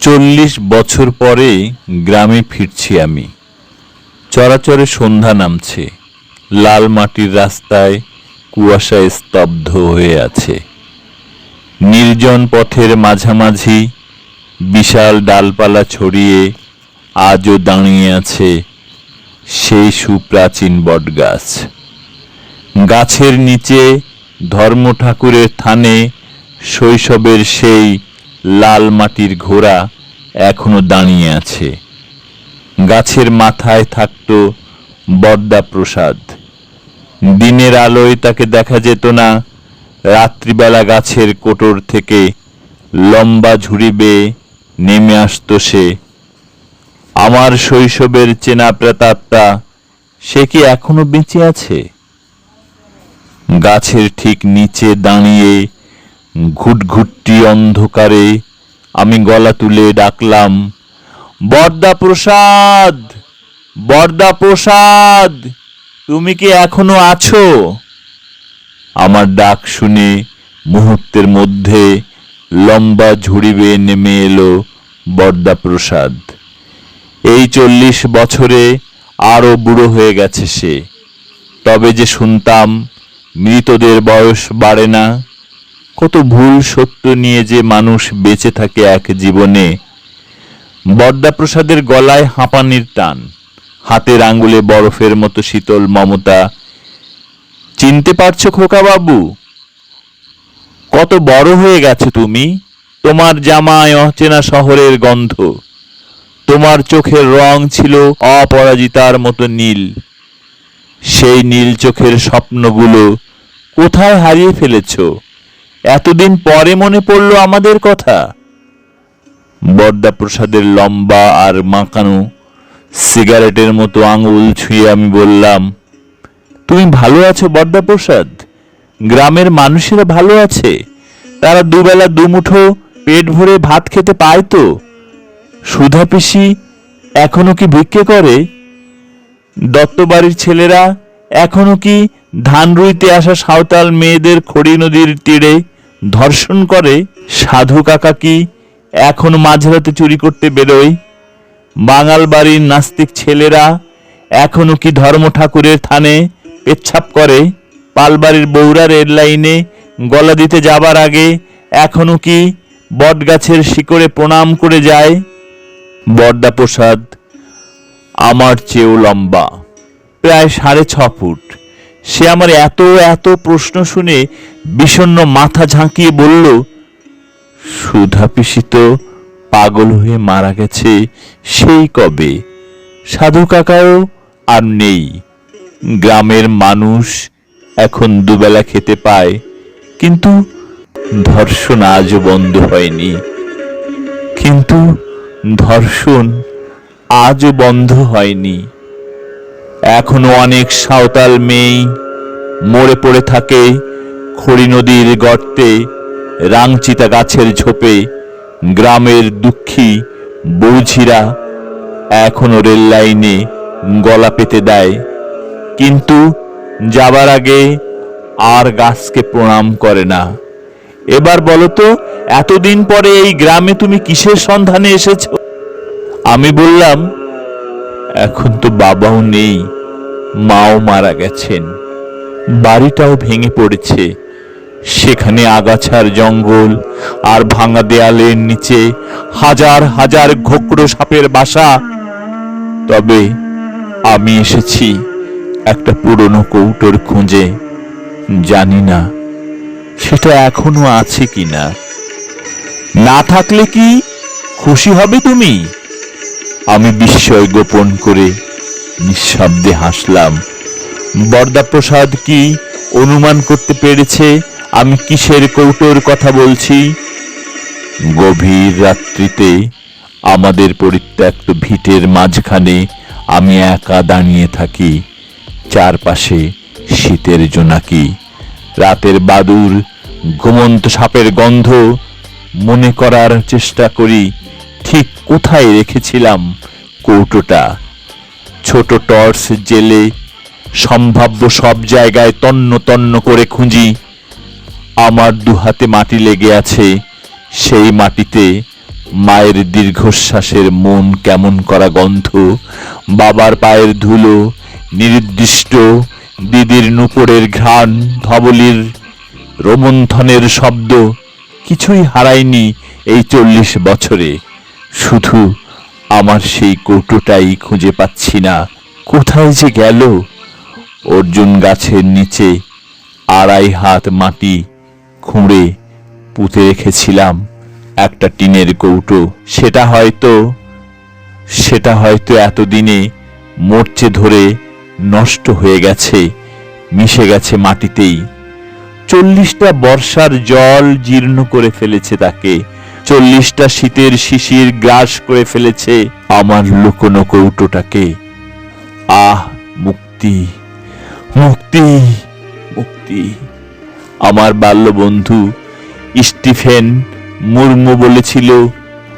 চল্লিশ বছর পরে গ্রামে ফিরছি আমি। চরাচরে সন্ধ্যা নামছে। লাল মাটির রাস্তায় কুয়াশায় স্তব্ধ হয়ে আছে। নির্জন পথের মাঝামাঝি বিশাল ডালপালা ছড়িয়ে আজও দাঁড়িয়ে আছে সেই সুপ্রাচীন বটগাছ। গাছের নিচে ধর্ম ঠাকুরের থানে শৈশবের সেই লাল মাটির ঘোড়া এখনও দাঁড়িয়ে আছে। গাছের মাথায় থাকত বদ্দা প্রসাদ। দিনের আলোয় তাকে দেখা যেত না, রাত্রিবেলা গাছের কোটর থেকে লম্বা ঝুড়ি বেয়ে নেমে আসতো সে। আমার শৈশবের চেনা প্রেতাত্মা, সে কি এখনও বেঁচে আছে? গাছের ঠিক নিচে দাঁড়িয়ে ঘুটঘুটটি অন্ধকারে আমি গলা তুলে ডাকলাম, বর্দা প্রসাদ! বর্দা প্রসাদ! তুমি কি এখনও আছো? আমার ডাক শুনে মুহূর্তের মধ্যে লম্বা ঝুড়ি বেয়ে নেমে এলো বর্দা প্রসাদ। এই চল্লিশ বছরে আরও বুড়ো হয়ে গেছে সে। তবে যে শুনতাম মৃতদের বয়স বাড়ে না কত ভুল সত্য নিয়ে যে মানুষ বেঁচে থাকে এক জীবনে। বদ্দাপ্রসাদের গলায় হাঁপানির টান, হাতের আঙ্গুলে বরফের মতো শীতল মমতা। চিনতে পারছ খোকা বাবু কত বড় হয়ে গেছো তুমি? তোমার জামায় অচেনা শহরের গন্ধ। তোমার চোখের রং ছিল অপরাজিতার মতো নীল। সেই নীল চোখের স্বপ্নগুলো কোথায় হারিয়ে ফেলেছো? এতদিন পরে মনে পড়ল আমাদের কথা। বর্দা প্রসাদের লম্বা আর মাকানো সিগারেটের মতো আঙুল ছুঁয়ে আমি বললাম, তুমি ভালো আছো বর্দা প্রসাদ গ্রামের মানুষেরা ভালো আছে। তারা দুবেলা দুমুঠো পেট ভরে ভাত খেতে পায় তো। সুধা পিসি এখনও কি ভিক্ষে করে? দত্তবাড়ির ছেলেরা এখনও কি ধান রুইতে আসা সাঁওতাল মেয়েদের খড়ি নদীর তীরে ধর্ষণ করে সাধু কাকা কি এখনও মাঝরাতে চুরি করতে বেরোয়? বাঙাল বাড়ির নাস্তিক ছেলেরা এখনও কি ধর্ম ঠাকুরের থানে পেচ্ছাপ করে? পালবাড়ির বৌরা রেল লাইনে গলা দিতে যাবার আগে এখনও কি বটগাছের শিকড়ে প্রণাম করে যায়? বর্দা প্রসাদ, আমার চেয়েও লম্বা, প্রায় সাড়ে ছ ফুট। সে আমার এত এত প্রশ্ন শুনে বিষণ্ণ মাথা ঝাঁকিয়ে বলল, সুধা পিসি তো পাগল হয়ে মারা গেছে, সেই কবে? সাধু কাকাও আর নেই। গ্রামের মানুষ এখন দুবেলা খেতে পায়, কিন্তু ধর্ষণ আজও বন্ধ হয়নি। কিন্তু ধর্ষণ আজও বন্ধ হয়নি। এখনও অনেক সাঁওতাল মেয়ে মরে পড়ে থাকে খড়ি নদীর গর্তে, রাংচিতা গাছের ঝোপে, গ্রামের দুঃখী বৌঝিরা এখনও রেল লাইনে গলা পেতে দেয়। কিন্তু যাবার আগে আর গাছকে প্রণাম করে না। এবার বলো তো, এতদিন পরে এই গ্রামে তুমি কিসের সন্ধানে এসেছ? আমি বললাম, এখন তো বাবাও নেই। মাও মারা গেছেন। বাড়িটাও ভেঙে পড়েছে। সেখানে আগাছার জঙ্গল আর ভাঙা দেয়ালের নিচে হাজার হাজার ঘোকড়ো সাপের বাসা। তবে আমি এসেছি একটা পুরনো কৌটোর খুঁজে। জানি না সেটা এখনও আছে কি না না থাকলে কি খুশি হবে তুমি? আমি বিস্ময় গোপন করে নিঃশব্দে হাসলাম, বরদাপ্রসাদ কি অনুমান করতে পেরেছে? আমি কিসের কৌটোর কথা বলছি? গভীর রাত্রিতে আমাদের পরিত্যক্ত ভিটের মাঝখানে আমি একা দাঁড়িয়ে থাকি, চারপাশে শীতের জোনাকি, রাতের বাদুর, ঘুমন্ত সাপের গন্ধ। মনে করার চেষ্টা করি, ঠিক কোথায় রেখেছিলাম কৌটোটা? ছোট টর্চ জেলে, সম্ভাব্য সব জায়গায় তন্ন তন্ন করে খুঁজি। আমার দুহাতে মাটি লেগে আছে, সেই মাটিতে মায়ের দীর্ঘশ্বাসের মন কেমন করা গন্ধ, বাবার পায়ের ধুলো, নির্দিষ্ট দিদির নুপুরের ঘ্রাণ, ধবলির রোমন্থনের শব্দ, কিছুই হারায়নি এই চল্লিশ বছরে। শুধু আমার সেই কৌটোটাই খুঁজে পাচ্ছি না। কোথায় যে গেল? অর্জুন গাছের নিচে আড়াই হাত মাটি খুঁড়ে পুঁতে রেখেছিলাম একটা টিনের কৌটো। সেটা হয়তো সেটা হয়তো এতদিনে মরচে ধরে নষ্ট হয়ে গেছে, মিশে গেছে মাটিতেই। চল্লিশটা বর্ষার জল জীর্ণ করে ফেলেছে তাকে। চল্লিশটা শীতের শিশির গ্রাস করে ফেলেছে আমার লুকোনো কৌটোটাকে আহ, মুক্তি মুক্তি মুক্তি। আমার বাল্য বন্ধু স্টিফেন মুর্মু বলেছিল,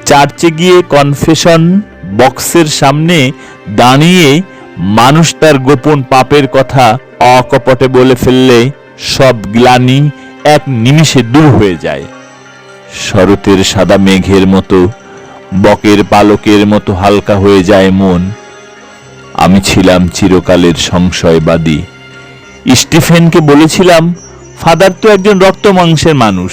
চার্চে গিয়ে কনফেশন বক্সের সামনে দাঁড়িয়ে মানুষ তার গোপন পাপের কথা অকপটে বলে ফেললে সব গ্লানি এক নিমিষে দূর হয়ে যায়। শরতের সাদা মেঘের মতো, বকের পালকের মতো হালকা হয়ে যায় মন। আমি ছিলাম চিরকালের সংশয়বাদী। স্টিফেনকে বলেছিলাম, ফাদার তো একজন রক্ত মাংসের মানুষ।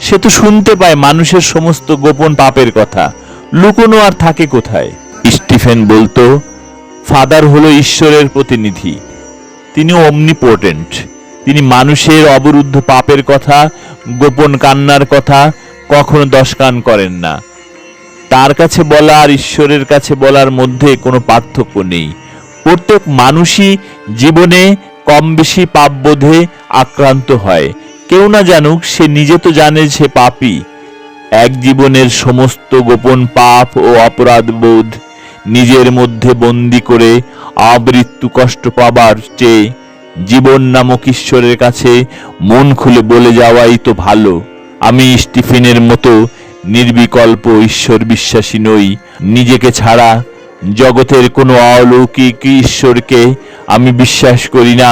সে তো শুনতে পায় মানুষের সমস্ত গোপন পাপের কথা। লুকোনো আর থাকে কোথায়? স্টিফেন বলতো, ফাদার হলো ঈশ্বরের প্রতিনিধি। তিনি অমনিপোর্টেন্ট তিনি মানুষের অবরুদ্ধ পাপের কথা, গোপন কান্নার কথা কখনো দশকান করেন না। তার কাছে বলা আর ঈশ্বরের কাছে বলার মধ্যে কোনো পার্থক্য নেই। প্রত্যেক মানুষই জীবনে কম বেশি পাপবোধে আক্রান্ত হয়। কেউ না জানুক, সে নিজে তো জানে সে পাপী। এক জীবনের সমস্ত গোপন পাপ ও অপরাধ বোধ নিজের মধ্যে বন্দি করে আবৃত্তু কষ্ট পাবার চেয়ে জীবন নামক ঈশ্বরের কাছে মন খুলে বলে যাওয়াই তো ভালো। আমি স্টিফেনের মতো নির্বিকল্প ঈশ্বর বিশ্বাসী নই। নিজেকে ছাড়া জগতের কোনো অলৌকিক ঈশ্বরকে আমি বিশ্বাস করি না।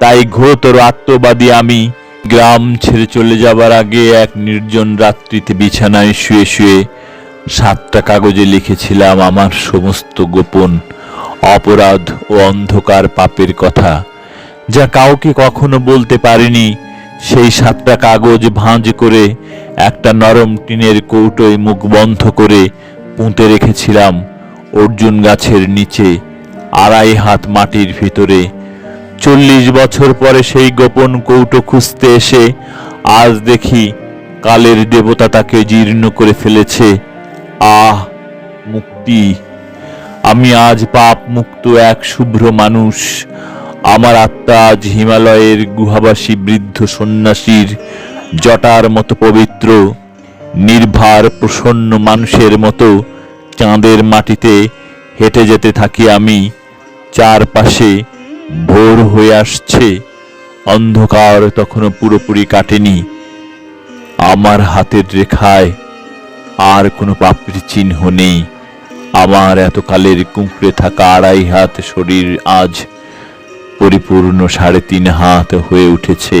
তাই ঘোরতর আত্মবাদী আমি গ্রাম ছেড়ে চলে যাবার আগে এক নির্জন রাত্রিতে বিছানায় শুয়ে শুয়ে সাতটা কাগজে লিখেছিলাম আমার সমস্ত গোপন অপরাধ ও অন্ধকার পাপের কথা, যা কাউকে কখনো বলতে পারিনি। সেই সাতটা কাগজ ভাঁজ করে একটা নরম টিনের কৌটোয় মুখ বন্ধ করে পুঁতে রেখেছিলাম অর্জুন গাছের নিচে আড়াই হাত মাটির ভিতরে। চল্লিশ বছর পরে সেই গোপন কৌটো খুঁজতে এসে আজ দেখি কালের দেবতা তাকে জীর্ণ করে ফেলেছে। আহ, মুক্তি! আমি আজ পাপ মুক্ত এক শুভ্র মানুষ। আমার আত্মা আজ হিমালয়ের গুহাবাসী বৃদ্ধ সন্ন্যাসীর জটার মতো পবিত্র, নির্ভার, প্রসন্ন মানুষের মতো চাঁদের মাটিতে হেঁটে যেতে থাকি আমি, চারপাশে ভোর হয়ে আসছে, অন্ধকার তখনও পুরোপুরি কাটেনি। আমার হাতের রেখায় আর কোনো পাপড়ি চিহ্ন নেই। আমার এতকালের কুঁকড়ে থাকা আড়াই হাত শরীর আজ পরিপূর্ণ সাড়ে তিন হাত হয়ে উঠেছে।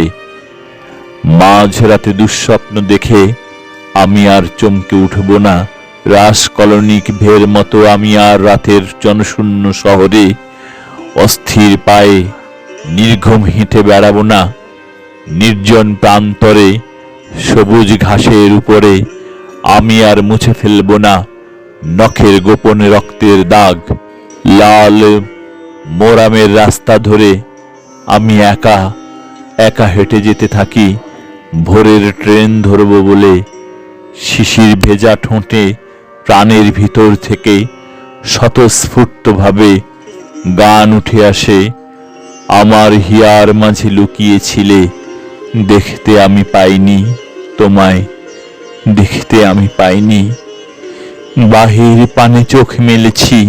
মাঝরাতে দুঃস্বপ্ন দেখে আমি আর চমকে উঠব না। রাসকলনিক ভের মতো আমি আর রাতের জনশূন্য শহরে অস্থির পায়ে নির্ঘুম হেঁটে বেড়াবো না। নির্জন প্রান্তরে সবুজ ঘাসের উপরে আমি আর মুছে ফেলব না। নখের গোপন রক্তের দাগ, লাল মোরামের রাস্তা ধরে আমি একা একা হেঁটে যেতে থাকি। ভোরের ট্রেন ধরব বলে শিশির ভেজা ঠোঁটে প্রাণের ভিতর থেকে স্বতঃস্ফূর্তভাবে গান উঠে আসে। আমার হিয়ার মাঝে লুকিয়েছিলে, দেখতে আমি পাইনি তোমায়, দেখতে আমি পাইনি। বাহির পানে চোখ মেলেছি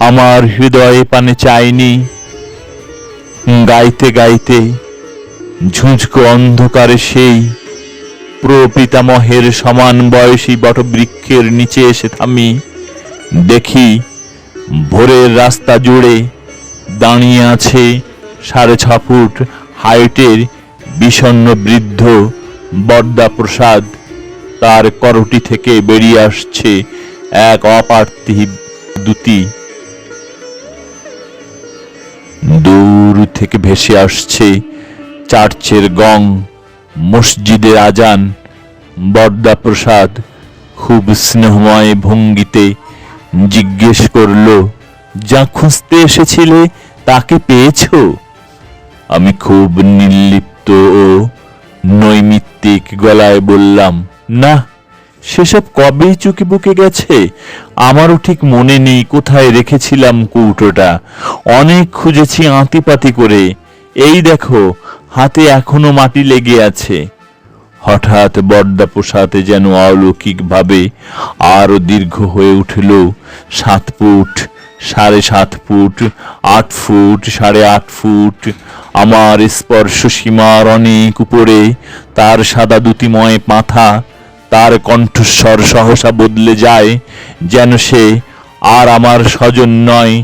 আমার হৃদয়ে পানে চাইনি। গাইতে গাইতে ঝুঁঝকো অন্ধকারে সেই প্রপিতামহের সমান বয়সী বটবৃক্ষের নিচে এসে থামি। দেখি ভোরের রাস্তা জুড়ে দাঁড়িয়ে আছে সাড়ে ছ ফুট হাইটের বিষণ্ণ বৃদ্ধ বর্দা প্রসাদ তার করটি থেকে বেরিয়ে আসছে এক অপার্থিব দুতি। দূর থেকে ভেসে আসছে চার্চের গং, মসজিদের আজান, বরদা প্রসাদ, খুব স্নেহময় ভঙ্গিতে জিজ্ঞেস করল, যা খুঁজতে এসেছিলে তাকে পেয়েছ? আমি খুব নির্লিপ্ত ও নৈমিত্তিক গলায় বললাম, না সেসব কবেই চুকে বুকে গেছে? আমারও ঠিক মনে নেই কোথায় রেখেছিলাম কৌটোটা। অনেক খুঁজেছি আঁতিপাতি করে। এই দেখো, হাতে এখনও মাটি লেগে আছে। হঠাৎ বর্দা পোষাতে যেন অলৌকিকভাবে আরও দীর্ঘ হয়ে উঠল। সাত ফুট, সাড়ে সাত ফুট, আট ফুট, সাড়ে আট ফুট। আমার স্পর্শ সীমার অনেক উপরে, তার সাদা দুতিময় মাথা তার কণ্ঠস্বর সহসা বদলে যায়, যেন সে আর আমার স্বজন নয়,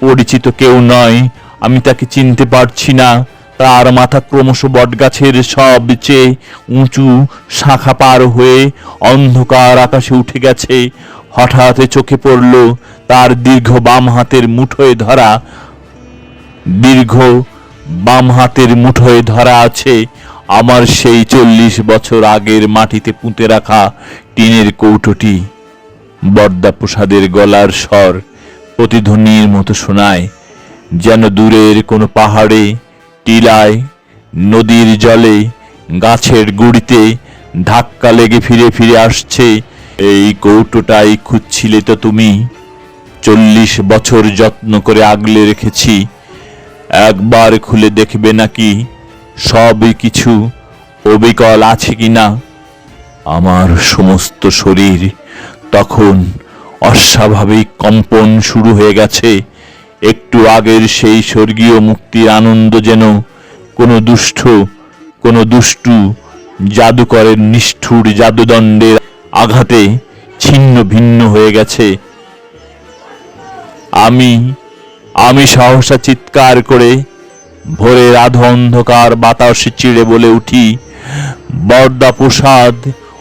পরিচিত কেউ নয়। আমি তাকে চিনতে পারছি না, তার মাথা ক্রমশ বটগাছের সবচেয়ে উঁচু শাখা পার হয়ে অন্ধকার আকাশে উঠে গেছে। হঠাৎ চোখে পড়ল তার দীর্ঘ বাম হাতের মুঠোয় ধরা। দীর্ঘ বাম হাতের মুঠোয় ধরা আছে। আমার সেই চল্লিশ বছর আগের মাটিতে পুঁতে রাখা টিনের কৌটোটি বর্দা প্রসাদের গলার স্বর প্রতিধ্বনির মতো শোনায়, যেন দূরের কোনো পাহাড়ে, টিলায়, নদীর জলে, গাছের গুড়িতে ধাক্কা লেগে ফিরে ফিরে আসছে, এই কৌটোটাই খুঁজছিলে তো তুমি? চল্লিশ বছর যত্ন করে আগলে রেখেছি, একবার খুলে দেখবে নাকি সবই কিছু অবিকল আছে কিনা? আমার সমস্ত শরীর তখন অস্বাভাবিক কম্পন শুরু হয়ে গেছে। একটু আগের সেই স্বর্গীয় মুক্তির আনন্দ যেন কোনো দুষ্ট, কোনো দুষ্টু জাদুকরের নিষ্ঠুর জাদুদণ্ডের আঘাতে ছিন্ন ভিন্ন হয়ে গেছে। আমি আমি সহসা চিৎকার করে ভোরের আধো অন্ধকার বাতাসে চিড়ে বলে উঠি, বর্দা প্রসাদ,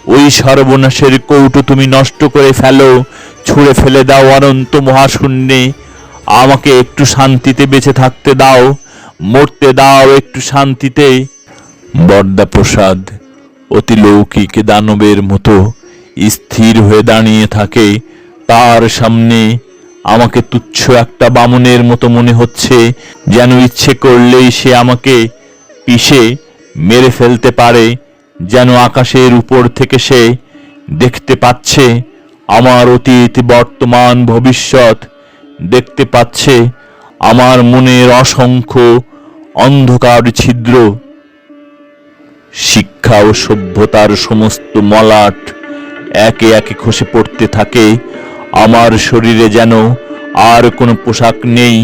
ওই সর্বনাশের কৌটো তুমি নষ্ট করে ফেলো, ছুঁড়ে ফেলে দাও অনন্ত মহাশূন্যে। আমাকে একটু শান্তিতে বেঁচে থাকতে দাও, মরতে দাও একটু শান্তিতে। বর্দা প্রসাদ, অতি লৌকিক দানবের মতো স্থির হয়ে দাঁড়িয়ে থাকে তার সামনে আমাকে তুচ্ছ একটা বামনের মতো মনে হচ্ছে, যেন ইচ্ছে করলেই সে আমাকে পিষে মেরে ফেলতে পারে, যেন আকাশের উপর থেকে সে দেখতে পাচ্ছে, আমার অতীত, বর্তমান, ভবিষ্যৎ দেখতে পাচ্ছে, আমার মনের অসংখ্য অন্ধকার ছিদ্র। শিক্ষা ও সভ্যতার সমস্ত মলাট একে একে খসে পড়তে থাকে আমার শরীরে যেন আর কোনো পোশাক নেই,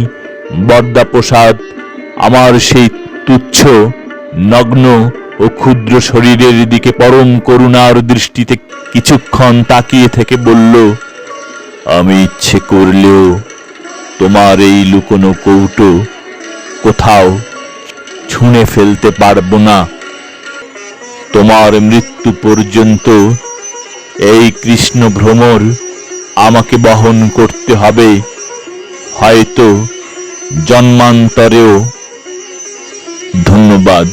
বর্দা প্রসাদ আমার সেই তুচ্ছ, নগ্ন ও ক্ষুদ্র শরীরের দিকে পরম করুণার দৃষ্টিতে কিছুক্ষণ তাকিয়ে থেকে বলল, আমি ইচ্ছে করলেও তোমার এই লুকোনো কৌটো কোথাও ছুঁড়ে ফেলতে পারব না। তোমার মৃত্যু পর্যন্ত এই কৃষ্ণ ভ্রমর আমাকে বহন করতে হবে। হয়তো জন্মান্তরেও। ধন্যবাদ।